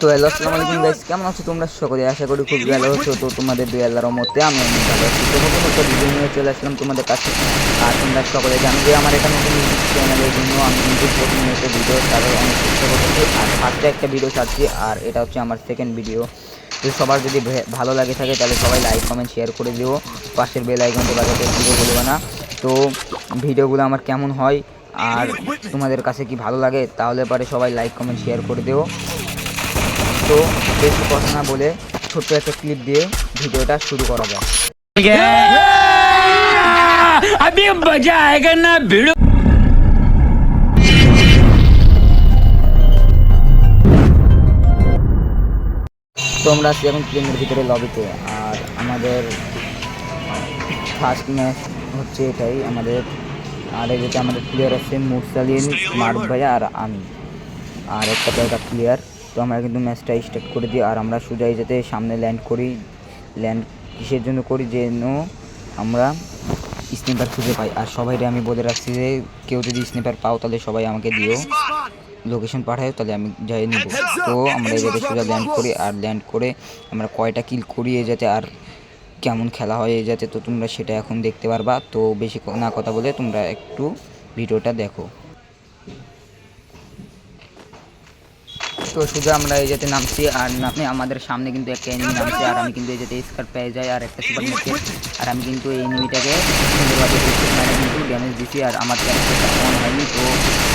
তো হ্যালো আসসালামু আলাইকুম গাইস কেমন আছো তোমরা? সকলে আশা করি খুব ভালো আছো। তো তোমাদের দুই আল্লাহর মতে আমি অনেক ভালো আছি। তো নতুন একটা ভিডিও নিয়ে চলে আসলাম তোমাদের কাছে। আর তোমরা সকলে জানো যে আমার এটা নতুন চ্যানেলের জন্য আমি কিন্তু প্রতিনিয়ত ভিডিও ছাড়ার অনেক চেষ্টা করতেছি। আর ফার্স্টে একটা ভিডিও ছাড়ছি, আর এটা হচ্ছে আমার সেকেন্ড ভিডিও তো সবার যদি ভালো লাগে থাকে, তাহলে সবাই লাইক কমেন্ট শেয়ার করে দিও। পাশের বেল আইকনটা বাজাতে ভিডিও বলবে না। তো ভিডিওগুলো আমার কেমন হয়, আর তোমাদের কাছে কি ভালো লাগে, তাহলে পরে সবাই লাইক কমেন্ট শেয়ার করে দিও। তো বেশি কথা না বলে ছোট্ট একটা ক্লিপ দিয়ে ভিডিওটা শুরু করা যায় अभी मजा आएगा ना भिड़ो তো আমরা আছি এখন প্লেনের ভিতরে লবিতে আর আমাদের ফার্স্ট ম্যাচ হচ্ছে এটাই আমাদের আর এই যেটা আমাদের প্লেয়ার আছে মুরসালিন স্মার্ট ভাইয়া আর আমি আর একটা জায়গা প্লেয়ার তো আমরা কিন্তু ম্যাচটা স্টার্ট করে দিই। আর আমরা সোজাই যাতে সামনে ল্যান্ড করি। ল্যান্ড কিসের জন্য করি যেন আমরা স্নিপার খুঁজে পাই। আর সবাইকে আমি বলে রাখছি যে কেউ যদি স্নিপার পাও তাহলে সবাই আমাকে দিও। লোকেশন পাঠায় তাহলে আমি যাই নিব। তো আমরা এই জায়গায় সোজা ল্যান্ড করি। আর ল্যান্ড করে আমরা কয়টা কিল করি এই যাতে আর কেমন খেলা হয় এই যাতে তো তোমরা সেটা এখন দেখতে পারবা। তো বেশি না কথা বলে তোমরা একটু ভিডিওটা দেখো। তো শুধু আমরা এই যাতে নামছি আর নামে আমাদের সামনে কিন্তু একটা এনিমি নামছে আর আমি কিন্তু এই যাতে স্কার পেয়ে যাই আর একটা সুপার মার্কেট আর আমি কিন্তু এই এনিমিটাকে সুন্দরভাবে মেরে কিন্তু ড্যামেজ দিছি আর আমার ক্যারেক্টারটা অন হয়নি, তো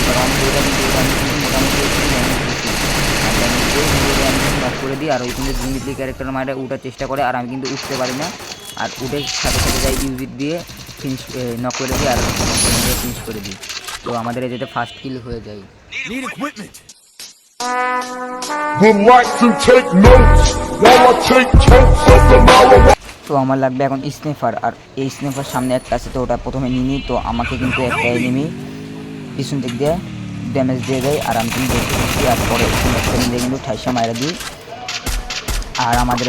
এবার অন করে কিন্তু আমি কিন্তু মোটামুটি ড্যামেজ দিছি। আর ড্যামেজ দিয়ে কিন্তু আমি করে দিই আর ওই কিন্তু জিমিটলি ক্যারেক্টার মারে, উঠার চেষ্টা করে আর আমি কিন্তু উঠতে পারি না। আর উঠে সাথে সাথে যাই ইউজিট দিয়ে ফিনিশ নক করে দিই আর ফিনিশ করে দিই। তো আমাদের এই যেটা ফার্স্ট কিল হয়ে যায়। তো আমার লাগবে এখন স্নেফার, আর এই স্নেফার সামনে একটা আছে, তো ওটা প্রথমে নিই, তো আমাকে কিন্তু একটা এনিমি পিছন দিক দিয়ে ড্যামেজ দিয়ে দেয়, আর আমি কিন্তু আর পরে স্নেফার কিন্তু ঠাইসা মারা দিই, আর আমাদের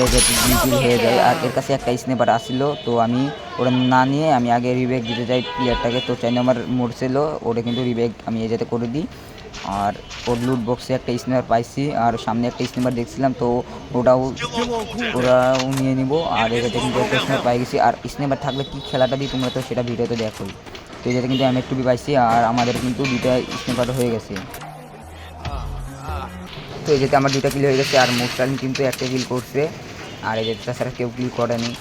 কিল হয়ে যায়, আর এর কাছে একটা স্নেপার আসছিল তো আমি ওটা না নিয়ে আমি আগে রিবেক দিতে চাই প্লেয়ারটাকে তো চাই আমার মরছিল ওটা কিন্তু রিবেক আমি এই যাতে করে দিই আর ওর লুট বক্সে একটা স্নেপার পাইছি, আর সামনে একটা স্নেপার দেখছিলাম, তো ওটাও ওরাও নিয়ে নিব। আর এটাতে কিন্তু একটা স্নেপার পাই গেছি। আর স্নেপার থাকলে কি খেলাটা দিই তোমরা তো সেটা ভিডিওতে দেখোই। তো এটাতে কিন্তু আমি একটু পাইছি, আর আমাদের কিন্তু দুইটা স্নেপার হয়ে গেছে। তো এই যেতে আমার দুটা কিল হয়ে গেছে, আর মুস্তালিন কিন্তু একটা কিল করছে। আর এই যে তাছাড়া কেউ কিল করেনি।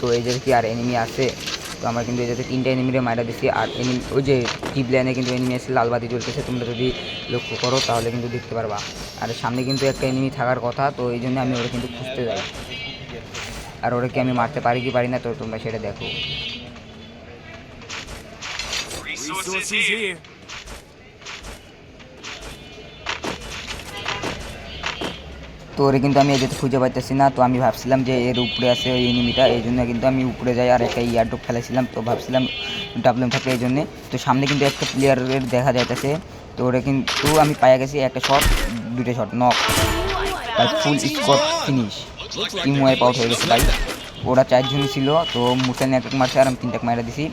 তো এই যে কি আর এনিমি আছে? তো আমরা কিন্তু এই যাতে তিনটা এনিমিরে মাইরা দিচ্ছি আর এনিম ওই যে টিপ লাইনে কিন্তু এনিমি আছে লালবাতি জ্বলতেছে, তোমরা যদি লক্ষ্য করো তাহলে কিন্তু দেখতে পারবা। আর সামনে কিন্তু একটা এনিমি থাকার কথা, তো এই জন্য আমি ওরা কিন্তু খুঁজতে যাই। আর ওরা কি আমি মারতে পারি কি পারি না, তো তোমরা সেটা দেখো। তো ওরে কিন্তু আমি এদের খুঁজে পাইতেছি না, তো আমি ভাবছিলাম যে এর উপরে আছে ওই এনিমিটা এই জন্য কিন্তু আমি উপরে যাই আর একটা ইয়ারড্রপ ফেলেছিলাম তো ভাবছিলাম ডাবলেম থাকে এই জন্যে। তো সামনে কিন্তু একটা প্লেয়ারের দেখা যাইতেছে, তো ওরা কিন্তু আমি পাইয়া গেছি একটা শট দুটো shot knock full squad finish team wipe out হয়ে গেছে ভাই। ওরা চারজন ছিল, তো মুসানি এক মারছে আর আমি তিনটাক মারা দিছি।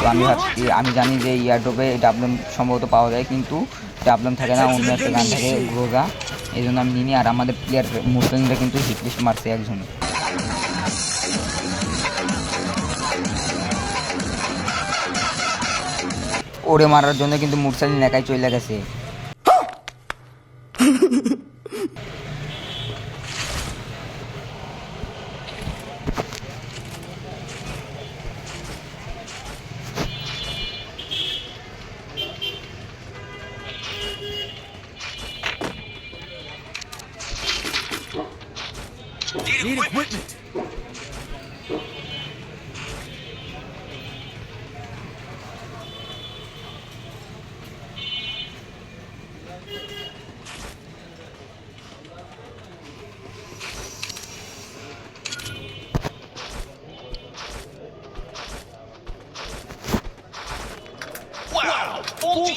তো আমি ভাবছি, আমি জানি যে ইয়ারড্রপে ডাবলেম সম্ভবত পাওয়া যায়, কিন্তু ডাবলেম থাকে না, অন্য একটা গান থাকে গোগা এই জন্য আমি নিই আর আমাদের প্লেয়ার মুসলিমরা কিন্তু হিটলিস্ট মারছে একজন ওরে মারার জন্য কিন্তু মুরসালিন একাই চলে গেছে।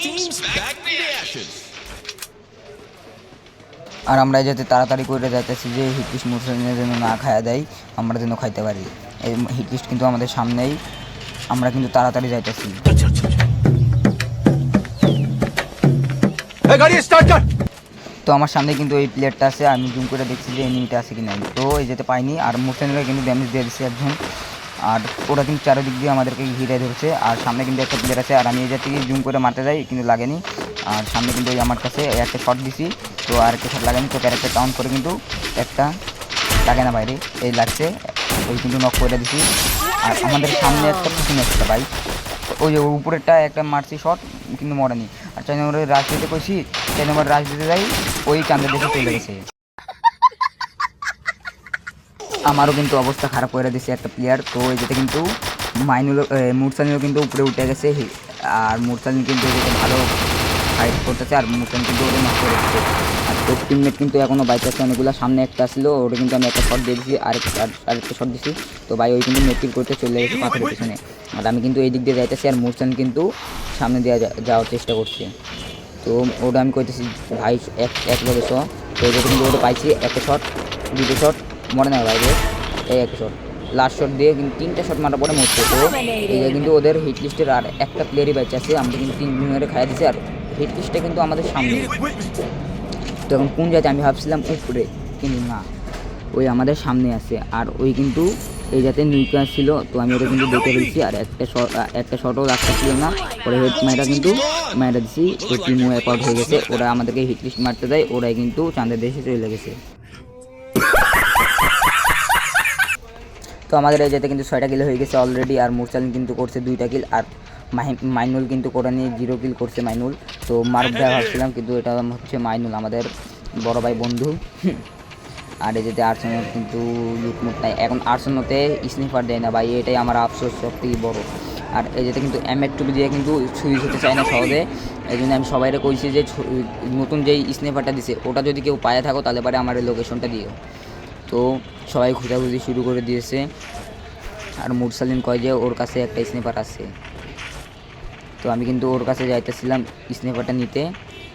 Teams back to the ashes. আর আমরা যাতে তাড়াতাড়ি করে যাইতেছি যে হিটলিস্ট মুসলিমের যেন না খাওয়া দেয় আমরা যেন খাইতে পারি। এই হিটলিস্ট কিন্তু আমাদের সামনেই আমরা কিন্তু তাড়াতাড়ি যাইতেছি। Hey, গাড়ি স্টার্ট কর। তো আমার সামনে কিন্তু এই প্লেয়ারটা আছে আমি জুম করে দেখছি যে এনিমিটা আছে কি নাই তো এই যেতে পাইনি আর মোরসানিরা কিন্তু ড্যামেজ দিয়ে দিচ্ছে একজন আর ওরা কিন্তু চারিদিক দিয়ে আমাদেরকে ঘিরে ধরছে। আর সামনে কিন্তু একটা প্লেয়ার আছে, আর আমি এই জাতীয় জুম করে মারতে যাই, কিন্তু লাগেনি। আর সামনে কিন্তু ওই আমার কাছে একটা শট দিছি। তো আর একটা শট লাগেনি, তো ক্যারেক্টার কাউন্ট করে কিন্তু একটা লাগে না বাইরে, এই লাগছে। ওই কিন্তু নক করে দিছি। আর আমাদের সামনে একটা পিছনে একটা ভাই। ওই যে উপরেরটা একটা মারছি শট কিন্তু মরেনি। আর চার নম্বরে রাশ দিতে কইছি, চার নম্বর রাশ দিতে যাই, ওই চাঁদের দেখে চলে গেছে। আমারও কিন্তু অবস্থা খারাপ করে দিছে একটা প্লেয়ার তো যেটা কিন্তু মাইনুল মুরসালিনও কিন্তু উপরে উঠে গেছে। আর মুরসানি কিন্তু এদিকে ভালো ফাইট করতেছে, আর মুরসালিন কিন্তু ওটা নষ্ট করে আর তোর টিমমেট কিন্তু এখনও বাইক আছে, অনেকগুলো সামনে একটা ছিল ওটা কিন্তু আমি একটা শট দিয়ে দিয়েছি আরেকটা আর- আরেকটা শট দিছি। তো ভাই, ওই কিন্তু নেটিভ করতে চলে গেছে পাথরের পিছনে। আর আমি কিন্তু এই দিক দিয়ে যাইতেছি, আর মুরসালিন কিন্তু সামনে দিয়ে যাওয়ার চেষ্টা করছে। তো ওটা আমি কইতেছি, ভাই, এক এক লগে শ। তো ওটা কিন্তু ওটা পাইছি, একটা শট দুটো শট মনে নাই বাইরে এই এক শট লাস্ট শট দিয়ে কিন্তু তিনটা শট মারার পরে মরছে তো এই কিন্তু ওদের হিট লিস্টের আর একটা প্লেয়ারই বাইচে আছে, আমরা কিন্তু তিন জনের খাইয়া দিছি আর হিট লিস্টটা কিন্তু আমাদের সামনে। তো এখন কোন জায়গায় আমি ভাবছিলাম, উপরে। কিন্তু না, ওই আমাদের সামনে আছে। আর ওই কিন্তু এই যাতে নিউকা ছিল, তো আমি ওটা কিন্তু দেখে ফেলছি। আর একটা শট একটা শটও রাখতে ছিল না। পরে হেড মাইরা কিন্তু মাইরা দিছি। তো টিমও অ্যাকআউট হয়ে গেছে। ওরা আমাদেরকে হিট লিস্ট মারতে দেয়। ওরাই কিন্তু চাঁদের দেশে চলে গেছে। তো আমাদের এই যেতে কিন্তু ছয়টা কিল হয়ে গেছে অলরেডি আর মুরসালিন কিন্তু করছে দুইটা কিল আর মাইনুল কিন্তু করে নিয়ে জিরো কিল করছে মাইনুল। তো মারুফ ভাই ভাবছিলাম কিন্তু এটা হচ্ছে মাইনুল, আমাদের বড় ভাই বন্ধু। আর এই যেতে আর্সেনাল কিন্তু লুটমুট নাই। এখন আর্সেনাতে স্নিফার দেয় না ভাই, এটাই আমার আফসোস সব থেকে বড়। আর এই যেতে কিন্তু এম এর টুপি দিয়ে কিন্তু সুইচ হতে চায় না সহজে। এই জন্য আমি সবাইরে কইছি যে নতুন যেই স্নিফারটা দিছে, ওটা যদি কেউ পায়ে থাকো তাহলে পরে আমার লোকেশনটা দিও। তো সবাই খোঁজাখুঁজি শুরু করে দিয়েছে। আর মুরসালিন কয় যে ওর কাছে একটা স্নেপার আছে। তো আমি কিন্তু ওর কাছে যাইতেছিলাম স্নেপারটা নিতে।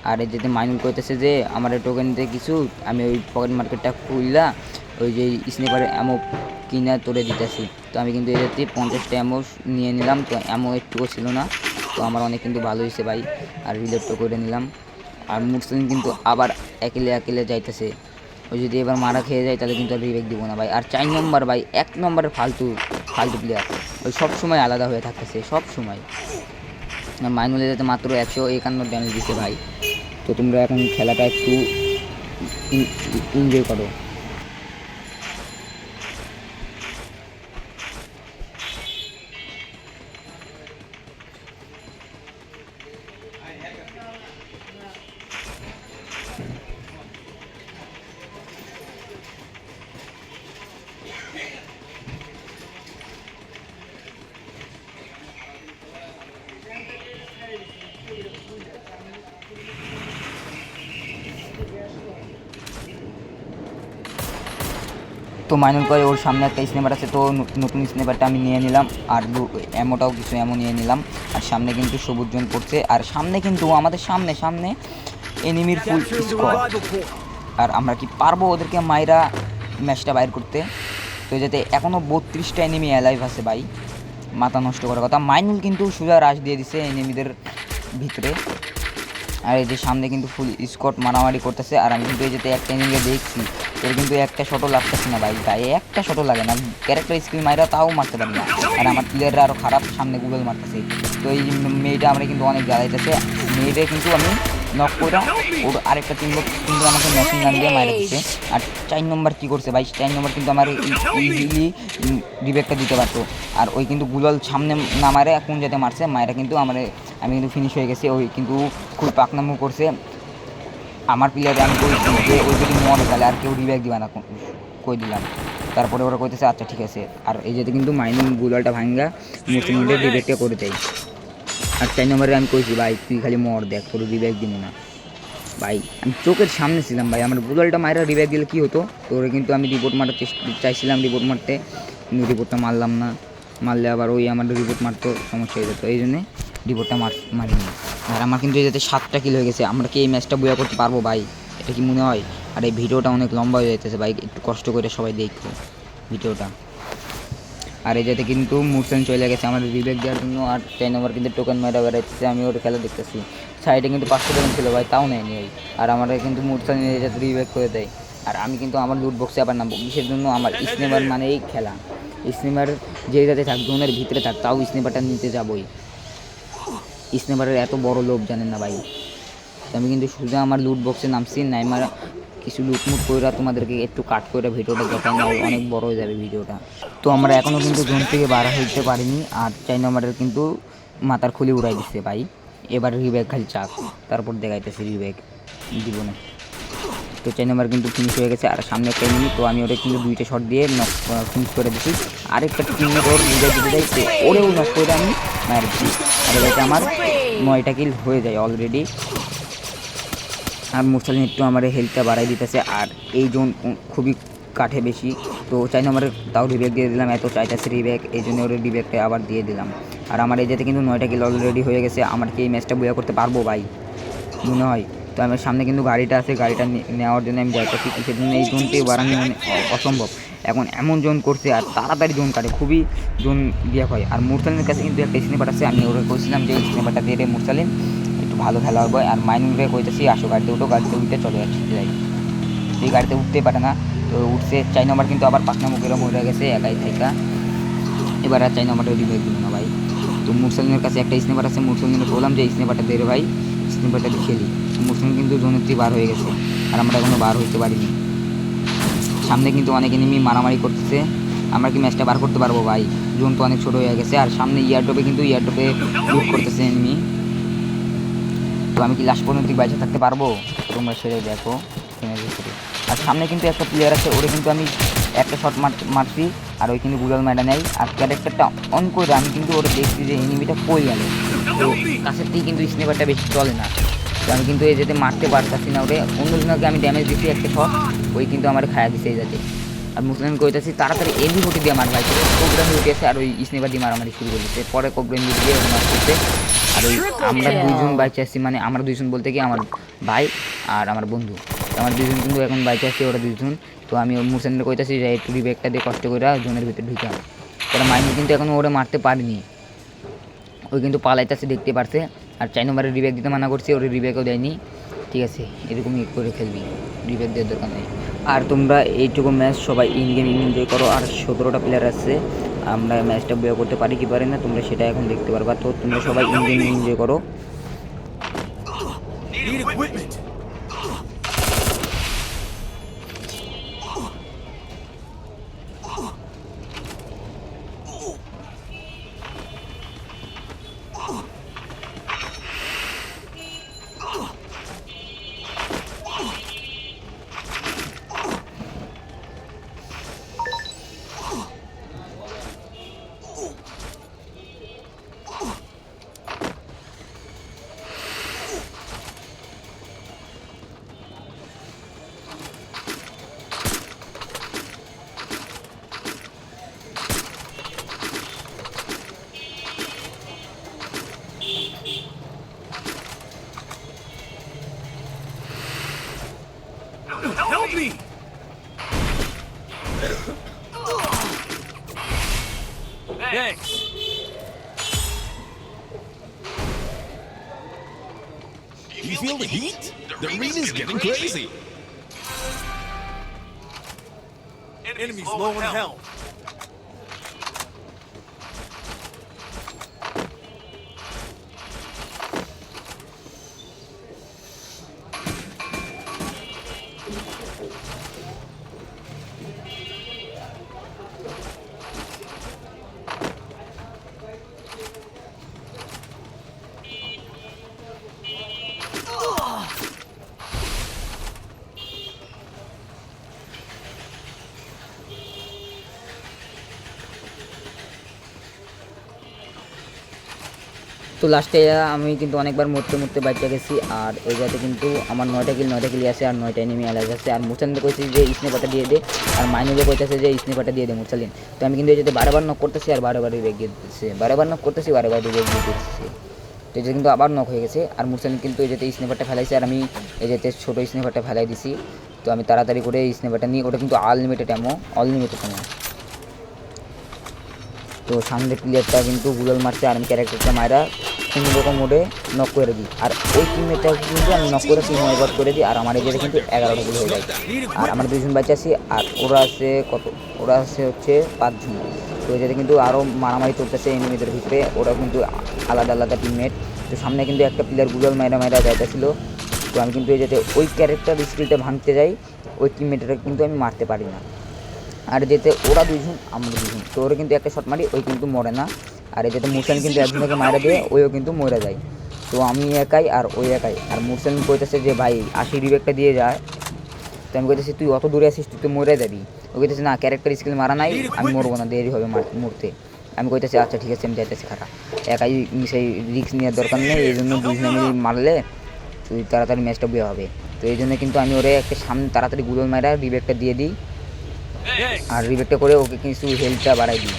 আর যেতে মাইনুল কইতেছে যে, আমার টোকেন দিতে কিছু, আমি ওই পকেট মার্কেটটা খুললা ওই যে স্নেপারের অ্যামো কিনা তোরে দিতেছি। তো আমি কিন্তু এই যাতে পঞ্চাশটা অ্যামো নিয়ে নিলাম, তো অ্যামো একটুও ছিল না। তো আমার অনেক কিন্তু ভালো হয়েছে ভাই, আর রিলেটও করে নিলাম। আর মুরসালিন কিন্তু আবার একেলে একেলে যাইতেছে। ওই যদি এবার মারা খেয়ে যায়, তাহলে কিন্তু আর রিবেক দিব না ভাই। আর চার নম্বর ভাই, এক নম্বরের ফালতু ফালতু প্লেয়ার ওই সব সময় আলাদা হয়ে থাকতেছে সব সময়। মাইনুলে যাতে মাত্র একশো একান্ন ড্যামেজ দিছে ভাই। তো তোমরা এখন খেলাটা একটু এনজয় করো। তো মাইনুল করে ওর সামনে একটা স্নেপার আছে, তো নতুন স্নেপারটা আমি নিয়ে নিলাম, আর এমোটাও কিছু এমন নিয়ে নিলাম, আর সামনে কিন্তু সবুজ জন পড়ছে, আর সামনে কিন্তু আমাদের সামনে সামনে এনিমির ফুল আর আমরা কি পারব ওদেরকে মাইরা ম্যাচটা বাইর করতে? তো যাতে এখনও বত্রিশটা এনিমি অ্যালাইভ আছে ভাই, মাথা নষ্ট করার কথা। মাইনুল কিন্তু সোজা রাশ দিয়ে দিছে এনিমিদের ভিতরে। আর এই যে সামনে কিন্তু ফুল স্কট মারামারি করতেছে, আর আমি কিন্তু এই যেতে একটা এনিমিকে দেখছি এর কিন্তু একটা শটও লাগতেছে না ভাই, গায়ে একটা শটও লাগে না। ক্যারেক্টার স্কিল মাইরা তাও মারতে পারি না। আর আমার প্লেয়াররা আরও খারাপ সামনে গুগল মারতেছে। তো এই মেয়েটা আমরা কিন্তু অনেক জ্বালাইতেছে। মেয়েটা কিন্তু আমি নক করে ওর আরেকটা টিম কিন্তু আমাকে মেশিন গান দিয়ে মারা দিচ্ছে আর চার নম্বর কী করছে ভাই? চার নম্বর কিন্তু আমার ইজিলি রিবেকটা দিতে পারতো। আর ওই কিন্তু গুগল সামনে না মারে, কোন যাতে মারছে মায়েরা কিন্তু আমার আমি কিন্তু ফিনিশ হয়ে গেছি। ওই কিন্তু খুব পাকনামো করছে। আমার প্লেয়ারে আমি কইছি যে ওই যদি মরে তাহলে আর কেউ রিব্যাক দিবা না, কই দিলাম? তারপরে ওরা কইতেছে আচ্ছা ঠিক আছে। আর এই যেতে কিন্তু মাইনিং গুলালটা ভাঙ্গা মুসলিমদের রিব্যাকটা করে দেয়। আর চার নম্বরে আমি কইছি, ভাই, তুই খালি মর, দেখ, তোর রিব্যাক দিব না। ভাই, আমি চোখের সামনে ছিলাম, ভাই, আমার গুলালটা মায়েরা রিব্যাক দিলে কী হতো? তোরে কিন্তু আমি রিপোর্ট মারার চেষ্টা চাইছিলাম রিপোর্ট মারতে, কিন্তু রিপোর্টটা মারলাম না। মারলে আবার ওই আমার রিপোর্ট মারতো, সমস্যা হয়ে যেত। এই জন্যে রিপোর্টটা মার মারিনি। আর আমার কিন্তু যাতে সাতটা কিল হয়ে গেছে, আমরা কি এই ম্যাচটা বইয়া করতে পারব ভাই? এটা কি মনে হয়? আর এই ভিডিওটা অনেক লম্বা হয়ে যাইতেছে ভাই, একটু কষ্ট করে সবাই দেখো ভিডিওটা। আর এই যাতে কিন্তু মুরসান চলে গেছে, আমাদের রিবেক দেওয়ার জন্য, আর চার নম্বর কিন্তু টোকেন মেরা বেড়াইতেছে, আমি ওর খেলা দেখতেছি। সাইডে কিন্তু পাঁচশো টাকা ছিল ভাই, তাও নেয়নি ভাই আর আমার কিন্তু মুরসাল নিয়ে যাতে রিব্যাক করে দেয়। আর আমি কিন্তু আমার লুট বক্সে আবার নামবো কিসের জন্য আমার স্নেমার মানে এই খেলা। স্নেমার যে যাতে থাক জোনের ভিতরে থাক, তাও স্নেপারটা নিতে যাবোই। স্নেপারের এত বড় লোভ জানেন না ভাই। আমি কিন্তু শুধু আমার লুট বক্সে নামছি, নাইমার কিছু লুটমুট করে তোমাদেরকে একটু কাট করে ভিডিওটা দেখাই না অনেক বড় হয়ে যাবে ভিডিওটা। তো আমরা এখনও কিন্তু জোন থেকে বার হইতে পারিনি, আর চাইনা আমাদের কিন্তু মাথার খুলি উড়াই দিচ্ছে ভাই। এবার রিব্যাগ খালি চাক, তারপর দেখাইতেছি রিব্যাগ দিব না তো চাই নাম্বার কিন্তু ফিনিশ হয়ে গেছে। আর সামনে একটা এনিমি তো আমি ওটা কিন্তু দুইটা শট দিয়ে নক ফিনিশ করে দিচ্ছি আরেকটা টিমের ওর নিজে দিতে যাই ওরেও নক করে আমি মার দিচ্ছি আর এটাতে আমার নয়টা কিল হয়ে যায় অলরেডি আর মুরসালিন একটু আমার হেলথটা বাড়াই দিতেছে। আর এই জোন খুবই কাঠে বেশি। তো চাই নাম্বারে তাও রিব্যাক দিয়ে দিলাম, এত চাইতেছে রিব্যাক এই জন্য ওর রিব্যাকটা আবার দিয়ে দিলাম। আর আমার এই যেতে কিন্তু নয়টা কিল অলরেডি হয়ে গেছে। আমার কি এই ম্যাচটা বইয়া করতে পারব ভাই? মনে হয়। তো আমার সামনে কিন্তু গাড়িটা আছে, গাড়িটা নেওয়ার জন্য আমি যাইতেছি কিসের জন্য এই জোনটি বাড়ানো মানে অসম্ভব। এখন এমন জোন করছে আর তাড়াতাড়ি জোন কাটে, খুবই জোন দিয়ে হয়। আর মুরসালিনের কাছে কিন্তু একটা স্নেপার আছে, আমি ওরা কইছিলাম যে স্নেপারটা দিয়ে মুরসালিন, একটু ভালো খেলা হবে। আর মাইনুরে কইতেছি, আসো গাড়িতে উঠো, গাড়িতে উঠতে চলে যাচ্ছি যাই। এই গাড়িতে উঠতে পারে না, তো উঠছে। চাই নম্বর কিন্তু আবার পাঁচ নম্বর করে হয়ে গেছে, একাই থাইকা। এবার আর চাই নম্বরটা রিভাইভ দিব না ভাই। তো মুরসালিনের কাছে একটা স্নেপার আছে, মুরসালিনের বললাম যে স্নেপারটা দে ভাই স্নেপারটা খেলি। মুসলিম কিন্তু জোনেত্রী বার হয়ে গেছে। আর আমরা এখনও বার হইতে পারিনি। সামনে কিন্তু অনেক এনিমি মারামারি করতেছে। আমরা কি ম্যাচটা বার করতে পারব ভাই? জোন তো অনেক ছোট হয়ে গেছে। আর সামনে ইয়ারডোপে কিন্তু ইয়ারডোপে লুট করতেছে এনিমি তো আমি কি লাস্ট পর্যন্ত বাইচে থাকতে পারব? তোমরা সেটাই দেখো। আর সামনে কিন্তু একটা প্লেয়ার আছে, ওরে কিন্তু আমি একটা শট মারছি। আর ওই কিন্তু গুগল ম্যাডা নেয় আর ক্যারেক্টারটা অন করে আমি কিন্তু ওরা দেখছি যে এনিমিটা কই গেল। তো কাছের থেকে কিন্তু স্নেপারটা বেশি চলে না। তো আমি কিন্তু এই যেতে মারতে পারতাছি না ওরে অন্যজনকে আমি ড্যামেজ দিচ্ছি একটা শট ওই কিন্তু আমার খায়া দিছে এই যাতে আর মুসলিম কইতাছি তাড়াতাড়ি এমবি ফুটি দিয়ে মার ভাই কোবরা হয়ে উঠেছে আর ওই স্নেপার দিয়ে মারামারি শুরু করে দিচ্ছে পরে কোবরা এমবি দিয়ে মার করতে আর ওই আমরা দুইজন বাইচে আসছি মানে আমরা দুইজন বলতে কি আমার ভাই আর আমার বন্ধু। আমার দুইজন কিন্তু এখন বাইচে আসছি ওরা দুইজন। তো আমি মুরসানের কইতাছি যে একটু রিবেকটা দিয়ে কষ্ট করে জোনের ভিতরে ঢুকে ওরা মাইনে কিন্তু এখন ওরা মারতে পারেনি। ওই কিন্তু পালাইতেছে দেখতে পারছে। আর চার নম্বরে রিব্যাক দিতে মানা করছি, ওর রিব্যাকও দেয়নি। ঠিক আছে, এরকমই করে খেলবি রিব্যাক দেওয়ার দরকার নেই। আর তোমরা এইটুকু ম্যাচ সবাই ইন গেম এনজয় করো, আর সতেরোটা প্লেয়ার আছে, আমরা ম্যাচটা বয়ে করতে পারি কি পারি না, তোমরা সেটা এখন দেখতে পারবা। তো তোমরা সবাই ইন গেম এনজয় করো Thanks. You feel the heat? The arena's getting crazy. Enemies low on health. তো লাস্টে আমি কিন্তু অনেকবার মরতে মরতে বাইচে গেছি, আর এই জায়গাতে কিন্তু আমার নয়টা কিল নয়টা কিলি আছে আর নয়টা এনিমি আলাদা আছে আর মুরসালিনকে কইছি যে স্নেপারটা দিয়ে দে। আর মাইনুকে কইতেছে যে স্নেপারটা দিয়ে দে মুরসালিন তো আমি কিন্তু এই যাতে বারবার নক করতেছি, আর বারে বারে রেগে দিতেছে। বারবার নক করতেছি বারে বারে রেগে দিতেছে। তো এই কিন্তু আবার নক হয়ে গেছে। আর মুসালিন কিন্তু এই যেতে স্নেপারটা ফেলাইছে, আর আমি এই যেতে ছোটো স্নেপারটা ফেলাই দিছি। তো আমি তাড়াতাড়ি করে স্নেপারটা নিই ওটা কিন্তু আনলিমিটেড অ্যামো অনলিমিটেড অ্যামো তো সামনের প্লেয়ারটা কিন্তু গুগল মারছে আর আমি ক্যারেক্টারটা মারা কোনো রকম মোডে নক করে দিই। আর ওই টিমমেটটাকে কিন্তু আমি নক করে টিম ওয়াইপ করে দিই আর আমার এদিকে কিন্তু এগারোটা গুলো হয়ে যায়। আর আমরা দুজন বাচ্চা আছি আর ওরা আছে কত? ওরা আছে হচ্ছে পাঁচজন। তো এদের কিন্তু আরও মারামারি চলতেছে এনিমিদের ভিতরে। ওরা কিন্তু আলাদা আলাদা টিমমেট তো সামনে কিন্তু একটা প্লেয়ার গুগল মাইরা মাইরা যাইতেছিল। তো আমি কিন্তু এই যাতে ওই ক্যারেক্টার স্কিলটা ভাঙতে যাই, ওই টিমমেটটা কিন্তু আমি মারতে পারি না। আর যেতে ওরা দুজন আমরা দুজন তো ওরা কিন্তু একটা শট মারি, ওই কিন্তু মরে না। আর যেতে মুরসান কিন্তু একজনকে মারা দিয়ে ওইও কিন্তু মরে যায়। তো আমি একাই আর ওই একাই। আর মুরসান কইতেছে যে, ভাই আশি রিবেকটা দিয়ে যায় তো আমি কইতেছি, তুই অত দূরে আসিস, তুই তো মরে যাবি। ও কইতেছে, না ক্যারেক্টার স্কিল মারা নাই, আমি মরবো না, দেরি হবে মার- মরতে। আমি কইতেছি আচ্ছা ঠিক আছে, আমি যাইতেছি, খাটা। একাই সেই রিস্ক নেওয়ার দরকার নেই, এই জন্য দুজনে মিলে মারলে তুই তাড়াতাড়ি ম্যাচটা বিয়ে হবে। তো এই জন্য কিন্তু আমি ওরে একটা সামনে তাড়াতাড়ি গুগল মারা রিবেকটা দিয়ে দিই। আর রিবেটে করে ওকে কিছু হেলথটা বাড়াই দিল।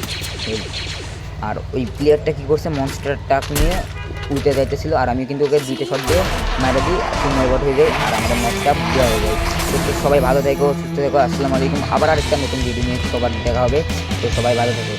হেলথ আর ওই প্লেয়ারটা কী করছে মনস্টার টাক নিয়ে উঠে যাইতেছিল আর আমি কিন্তু ওকে দুইটা শট দিয়ে মারা দিই, একটু ওভার হয়ে যায় আর আমাদের ম্যাচটা প্লেয়ার হয়ে যায়। তো সবাই ভালো থেকো, সুস্থ থেকো, আসসালামু আলাইকুম। আবার আরেকটা নতুন ভিডিও নিয়ে সবার দেখা হবে। তো সবাই ভালো থেকো।